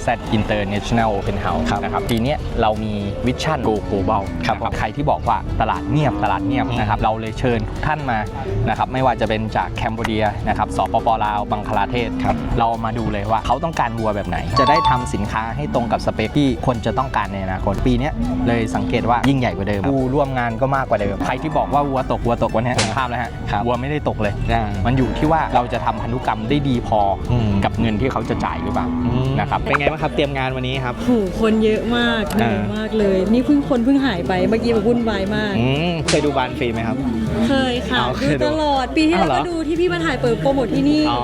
YZ International Open House ครับนะครับปีเนี้ยเรามีวิชั่น Go Global ครับนะใครที่บอกว่าตลาดเงียบตลาดเงียบอืมนะครับเราเลยเชิญทุกท่านมานะครับไม่ว่าจะเป็นจากแคนเบเดียนะครับสปปลาวบังคลาเทศครับเรามาดูเลยว่าเขาต้องการวัวแบบไหน จะได้ทำสินค้าให้ตรงกับสเปคที่คนจะต้องการในอนาคตปีเนี้ยเลยสังเกตว่ายิ่งใหญ่กว่าเดิมผู้ร่วมงานก็มากกว่าเดิมใครที่บอกว่าวัวตกวัวตกวันนี้เห็นภาพแล้วฮะครับวัวไม่ได้ตกเลยอ่ามันอยู่ที่ว่าเราจะทำพันธุกรรมได้ดีพออมกับเงินที่เขาจะจ่ายหรือเปล่าอืมนะครับเป็นไงบ้างครับเตรียมงานวันนี้ครับ โหคนเยอะมากเหนื่อยมากเลย นี่เพิ่งคนเพิ่งหายไปเมื่อกี้แบบวุ่นวายมาก อืมเคยดูบานฟรีไหมครับ เคยค่ะอ๋อเคยดูดูตลอดปีที่แล้วอ้าวเหรอก็ดูที่พี่มาถ่ายเปิดโปรโมทที่นี่ อ๋อ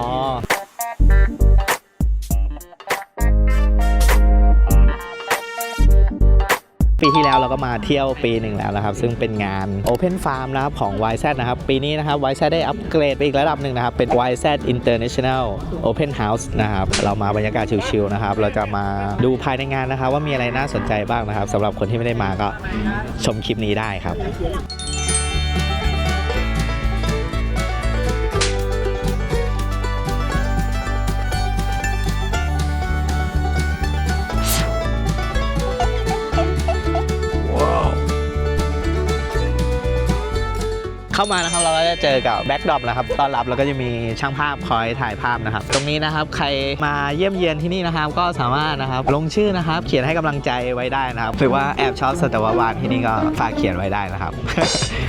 ปีที่แล้วเราก็มาเที่ยวปีหนึ่งแล้วนะครับ ซึ่งเป็นงาน Open Farm นะครับของ YZ นะครับ ปีนี้นะครับ YZ ได้อัปเกรดไปอีกระดับหนึ่งนะครับ เป็น YZ International Open House นะครับ เรามาบรรยากาศชิลๆนะครับ เราจะมาดูภายในงานนะครับ ว่ามีอะไรน่าสนใจบ้างนะครับสำหรับคนที่ไม่ได้มาก็ชมคลิปนี้ได้ครับ เข้ามานะครับเราก็จะเจอกับแบ็กดรอปนะครับต้อนรับแล้วก็จะมีช่างภาพคอยถ่ายภาพนะครับ ตรงนี้นะครับใครมาเยี่ยมเยียนที่นี่นะครับ ก็สามารถนะครับลงชื่อนะครับ เขียนให้กำลังใจไว้ได้นะครับหรือว่าแอบชอบสัตววานที่นี่ก็ฝากเขียนไว้ได้นะครับ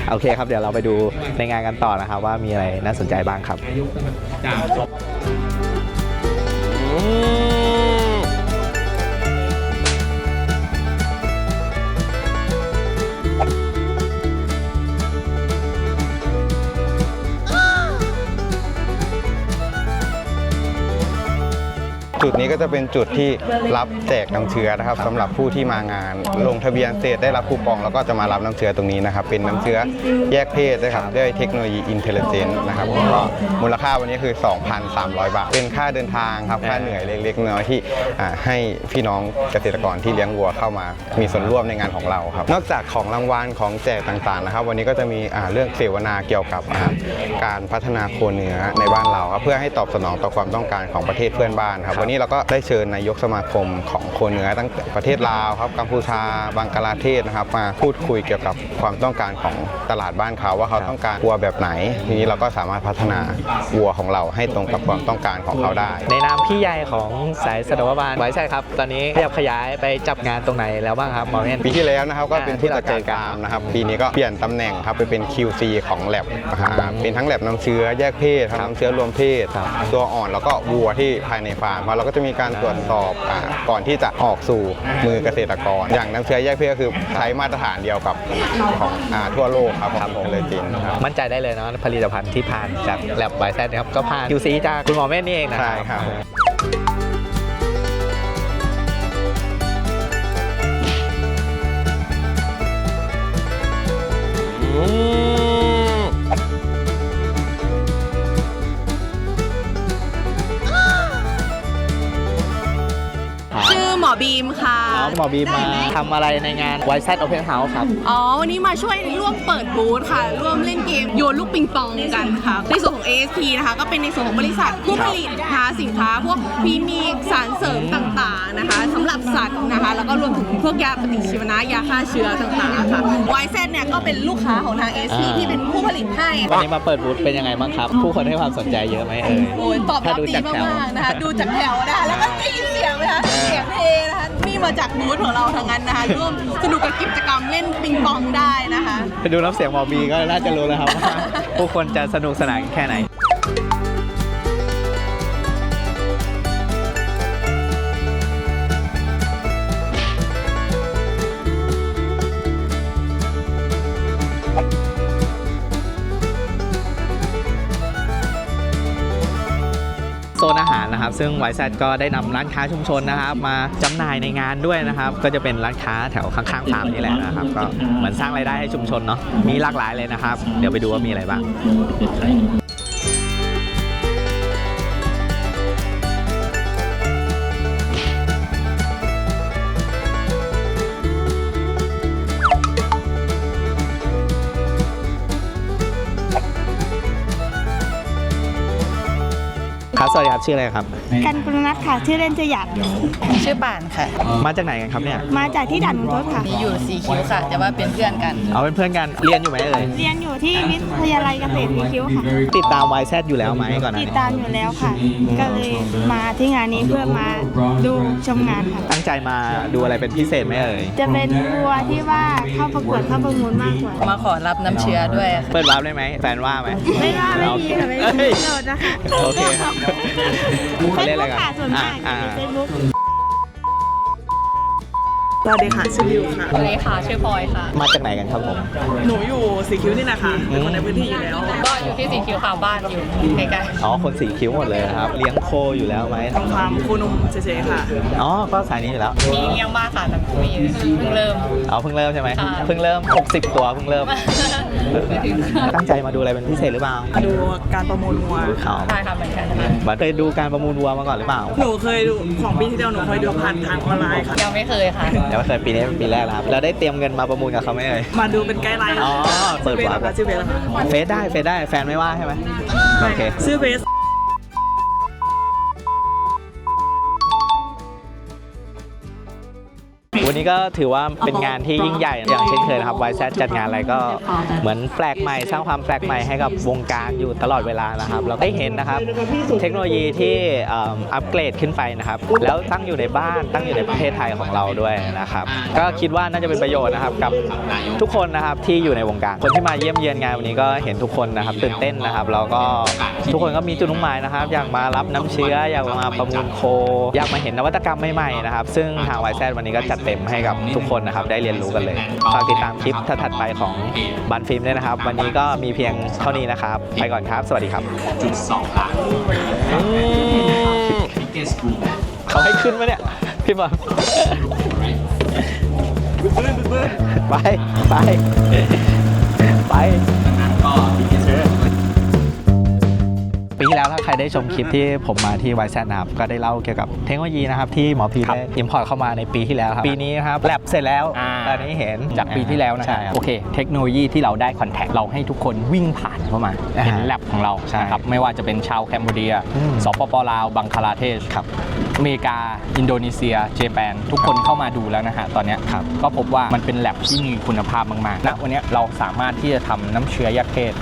โอเคครับเดี๋ยวเราไปดูในงานกันต่อนะครับ ว่ามีอะไรน่าสนใจบ้างครับ จุดนี้ก็จะเป็นจุดที่รับแจกน้ำเชื้อนะครับสำหรับผู้ที่มางาน ลงทะเบียนเสร็จได้รับคูปองแล้วก็จะมารับน้ำเชื้อตรงนี้นะครับ เป็นน้ำเชื้อแยกเพศนะครับด้วยเทคโนโลยีอินเทลเจนต์นะครับก็มูลค่าวันนี้คือ 2,300 บาท เป็นค่าเดินทางครับค่าเหนื่อยเล็กๆน้อยๆที่ให้พี่น้องเกษตรกรที่เลี้ยงวัวเข้ามา มีส่วนร่วมในงานของเราครับนอกจากของรางวัลของแจกต่างๆนะครับ วันนี้ก็จะมีเรื่องเสวนาเกี่ยวกับการพัฒนาโคเนื้อในบ้านเราครับเพื่อให้ตอบสนองต่อความต้องการของประเทศเพื่อนบ้านครับวันนี้เราก็ได้เชิญนายกสมาคมของโคเนื้อตั้งแต่ประเทศลาวครับกัมพูชาบังกลาเทศนะครับมาพูดคุยเกี่ยวกับความต้องการของตลาดบ้านเขาว่าเขาต้องการวัวแบบไหน ทีนี้เราก็สามารถพัฒนาวัวของเราให้ตรงกับความต้องการของเขาได้ ในนามพี่ใหญ่ของสายสัตวบาลไว้ใช่ครับ ตอนนี้ขยับขยายไปจับงานตรงไหนแล้วบ้างครับหมอเม่นปีที่แล้วนะครับก็เป็นอ่าที่ผู้เราจัดการเจอกันฟาร์มนะครับปีนี้ก็เปลี่ยนตำแหน่งครับไปเป็น QC ของแลบเป็นทั้งแลบน้ำเชื้อแยกเพศทั้งน้ำเชื้อรวมเพศครับตัวอ่อนแล้วก็วัวที่ภายในฟาร์มเพราะเราก็จะมีการตรวจสอบอาก่อนที่จะออกสู่มือเกษตรกร อย่างน้ำเชื้อแยกเพศก็คือใช้มาตรฐานเดียวกับของอาทั่วโลกครับของเลยจินครับ มั่นใจได้เลยเนาะผลิตภัณฑ์ที่ผ่านจากแลบไบแซนะครับก็ผ่าน QC จากคุณหมอเม่นนี่เองนะ ใช่ครับชื่อหม อบีมค่ะ น้องหมอบีมมาทำอะไรในงาน YZ Open House ครับ อ๋อ วันนี้มาช่วยร่วมเปิดบูธค่ะ ร่วมเล่นเกมโยนลูกปิงปองกันค่ะ ในส่วนของ ASP นะคะ ก็เป็นในส่วนของบริษัทผู้ผลิตนะคะสินค้า พวกพรีมีสารเสริมต่างๆนะคะสำหรับสัตว์นะคะ แล้วก็รวมถึงพวกยาปฏิชีวนะยาฆ่าเชื้อต่างๆค่ะ YZ เนี่ยก็เป็นลูกค้าของทาง ASP อ่าที่เป็นผู้ผลิตให้วันนี้มาเปิดบูธเป็นยังไงบ้างครับ ผู้คนให้ความสนใจเยอะไหมเอ่ยโอ้ยตอบถ้ารับดูดีจากแถวมากๆนะคะ ดูจากแถวนะคะแล้วก็ได้ยินเสียงไหมคะเออเสียงเพลงนะคะ นี่มาจากบูธของเราทางนั้นนะคะร่วมสนุกกับกิจกรรมเล่นปิงปองได้นะคะ ไปดูน้ำเสียงหมอบีก็น่าจะรู้แล้วครับว่าผู้คนจะสนุกสนานแค่ไหน นอาหารนะครับ ซึ่งไวซ์ก็ได้นำร้านค้าชุมชนนะครับ มาจำหน่ายในงานด้วยนะครับ ก็จะเป็นร้านค้าแถวข้างๆฟาร์มนี่แหละนะครับ ก็เหมือนสร้างรายได้ให้ชุมชนเนาะมีหลากหลายเลยนะครับ เดี๋ยวไปดูว่ามีอะไรบ้าง วัสดีครับชื่ออะไรครับ กันกุลนัทค่ะ ชื่อเล่นชื่อหยาดชื่อป่านค่ะ มาจากไหนกันครับเนี่ย มาจากที่ด่านขุนทดค่ะนี่อยู่สีคิ้วค่ะ แต่ว่าเป็นเพื่อนกัน เอาเป็นเพื่อนกันเรียนอยู่ไหมเอ่ยเรียนอยู่ที่วิทยาลัยเกษตรศรีคิ้วค่ะ ติดตาม YZ อยู่แล้วไหมก่อนหน้าติดนี้ตามอยู่แล้วค่ะ ก็เลยมาที่งานนี้เพื่อมาดูชมงานค่ะ ตั้งใจมาดูอะไรเป็นพิเศษไหมเอ่ยจะเป็นวัวที่ว่าเข้าประกวดเข้าประมูลมากกว่า มาขอรับน้ำเชื้อด้วยค่ะ เปิดวาร์ปได้ไหมแฟนว่าไหมไม่ว่าไม่มีค่ะไม่เอ้มียโหลดนะคะโอเคครับเฟเขาซเล่นอะไรบุ๊กกันค่ะส่วนมากอ่าเฟซบุ๊กสวัสดีค่ะชื่อบิวค่ะสวัสดีค่ะชื่อพลอยค่ะ มาจากไหนกันครับผม หนูอยู่สีคิ้วนี่นะคะเป็นคนในพื้นที่อยู่แล้ว ก็อยู่ที่สีคิ้วค่ะบ้านอยู่ใกล้อ๋อคนสีคิ้วหมดเลยนะครับ เลี้ยงโคอยู่แล้วไหมทำความโคนมเฉยๆค่ะ อ๋อ ก็สายนี้อยู่แล้วๆมีเลี้ยงบ้านค่ะแต่ไม่มีเพิ่งเริ่มเอาเพิ่งเริ่มใช่ไหมค่ะเพิ่งเริ่ม 60 ตัวเพิ่งเริ่มไม่ถึง ตั้งใจมาดูอะไรเป็นพิเศษหรือเปล่าดูการประมูลวัวอ๋อใช่ค่ะเหมือนกันค่ะมาเคยดูการประมูลวัวมาก่อนหรือเปล่า หนูเคยดูของปีที่แล้วหนูเคยดูผ่านทางออนไลน์ค่ะยังไม่เคยค่ะเดี๋ยวไม่เคยปีนี้เป็นปีแรกแล้วครับแล้วได้เตรียมเงินมาประมูลกับเขาไหมเอ่ยมาดูเป็นไกด์ไลน์อ๋อเปิดชื่อเบสวาร์ปค่ะชื่อเบสค่ะเฟซได้เฟซได้แฟนไม่ว่าใช่ไหมโอเคชื่อเบส นนี้ก็ถือว่าเป็นงานที่ยิ่งใหญ่อย่างเช่นเคยนะครับ YZ จัดงานอะไรก็เหมือนแปลกใหม่ สร้างความแปลกใหม่ให้กับวงการอยู่ตลอดเวลานะครับ เราได้เห็นนะครับ เทคโนโลยีที่เอิ่มอัปเกรดขึ้นไปนะครับ แล้วตั้งอยู่ในบ้านตั้งอยู่ในประเทศไทยของเราด้วยนะครับ ก็คิดว่าน่าจะเป็นประโยชน์นะครับกับทุกคนนะครับที่อยู่ในวงการ คนที่มาเยี่ยมเยียนงานวันนี้ก็เห็นทุกคนนะครับตื่นเต้นนะครับแล้วก็ทุกคนก็มีจุดมุ่งหมายนะครับ อยากมารับน้ำเชื้ออยากมาประมูลโค อยากมาเห็นนวัตกรรมใหม่ๆนะครับ ซึ่งทาง YZ วันนี้ก็จัดเต็มให้กับทุกคนนะครับ ได้เรียนรู้กันเลยฝากติดตามคลิปถัดๆไปของบันฟิล์มด้วยนะครับ วันนี้ก็มีเพียงเท่านี้นะครับ ไปก่อนครับ สวัสดีครับเขาให้ขึ้นไหมเนี่ย พี่บอลไป ไป ไป ปีที่แล้วถ้าใครได้ชมคลิปที่ผมมาที่ไวแซนะครับก็ได้เล่าเกี่ยวกับเทคโนโลยีนะครับที่หมอพีได้อิมพอร์ตเข้ามาในปีที่แล้วครับปีนี้นะครับแลบเสร็จแล้วอ่าตอนนี้เห็นจากปีที่แล้วนะใช่ฮะครับโอเค เทคโนโลยีที่เราได้คอนแทคเราให้ทุกคนวิ่งผ่านเข้ามาอ่าเห็นแลบของเราใช่นะครับไม่ว่าจะเป็นชาวแคนเบเดียอืมสปปลาวบังคลาเทศครับอเมริกา อินโดนีเซีย เจแปน ทุกคนเข้ามาดูแล้วนะฮะ ตอนเนี้ยครับก็พบว่ามันเป็นแลบที่มีคุณภาพมากๆณวันเนี้ยเราสามารถที่จะทำน้ำเชื้อยักษ์เพศ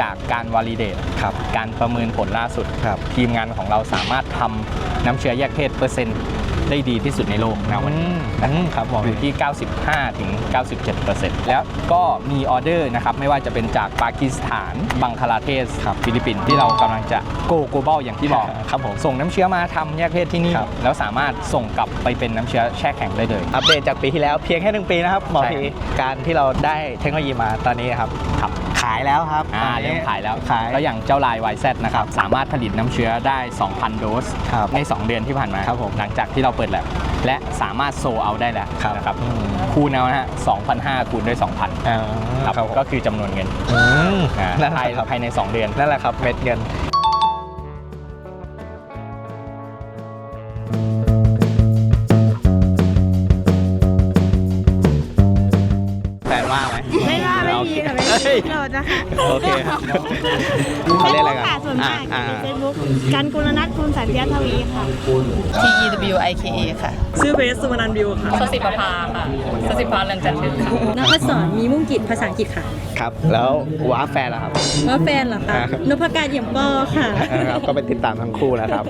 จากการวอลิเดตครับการประเมินผลล่าสุดครับทีมงานของเราสามารถทำน้ำเชื้อแยกเพศเปอร์เซ็นต์ได้ดีที่สุดในโลกนะวันนี้อืมครับผมอยู่ที่ 95ถึง97 แล้วก็มีออเดอร์นะครับไม่ว่าจะเป็นจากปากีสถานบังคลาเทศครับฟิลิปปินส์ที่เรากำลังจะโกโก b บ l อย่างที่บอกครับผมส่งน้ำเชื้อมาทำแยกเพศที่นี่ ครับ แล้วสามารถส่งกลับไปเป็นน้ำเชื้อแช่แข็งได้เลย อัปเดตจากปีที่แล้วเพียงแค่หนึ่งปีนะครับหมอใช่ พีการที่เราได้เทคโนโลยีมาตอนนี้ครับ ครับขายแล้วครับอ่าตอนนี้ เริ่มขายแล้วขาย แล้วอย่างเจ้าลาย YZ นะครับ สามารถผลิตน้ำเชื้อได้ 2,000 โดส ครับ ใน 2 เดือนที่ผ่านมาครับผมหลังจากที่เราเปิดแลบและสามารถโซเอาได้แล้วครับ นะครับอืมคูณเอานะฮะ2,500คูณด้วย 2,000อ่าครับครับผมก็คือจำนวนเงินอืมอ่านั่นแหภายละครับภายใน 2 เดือน นั่นแหละครับเม็ดเงินแฟนว่าไหมไม่ว่าไม่มีค่ะไม่เฮ้ยมี โหลดนะคะโอเคครับเฟเขาซเรียกอะไรบุ๊กกันค่ะส่วนมากอ่าเฟซบุ๊กกันกุลนัทคุณสันเทียทวีค่ะ T E W I K A ค่ะ ชื่อเบสสุวรรณบิวค่ะสสิประภาค่ะสสิประภาเรืองจันทร์ทึกค่ะนักสอนมีมุ่งกิจภาษาอังกฤษค่ะ ครับ แล้วว้าแฟนล่ะครับว่าแฟนเหรอคะอ่านพการเยี่ยมป้อค่ะนะครับก็ไปติดตามทั้งคู่นะครับ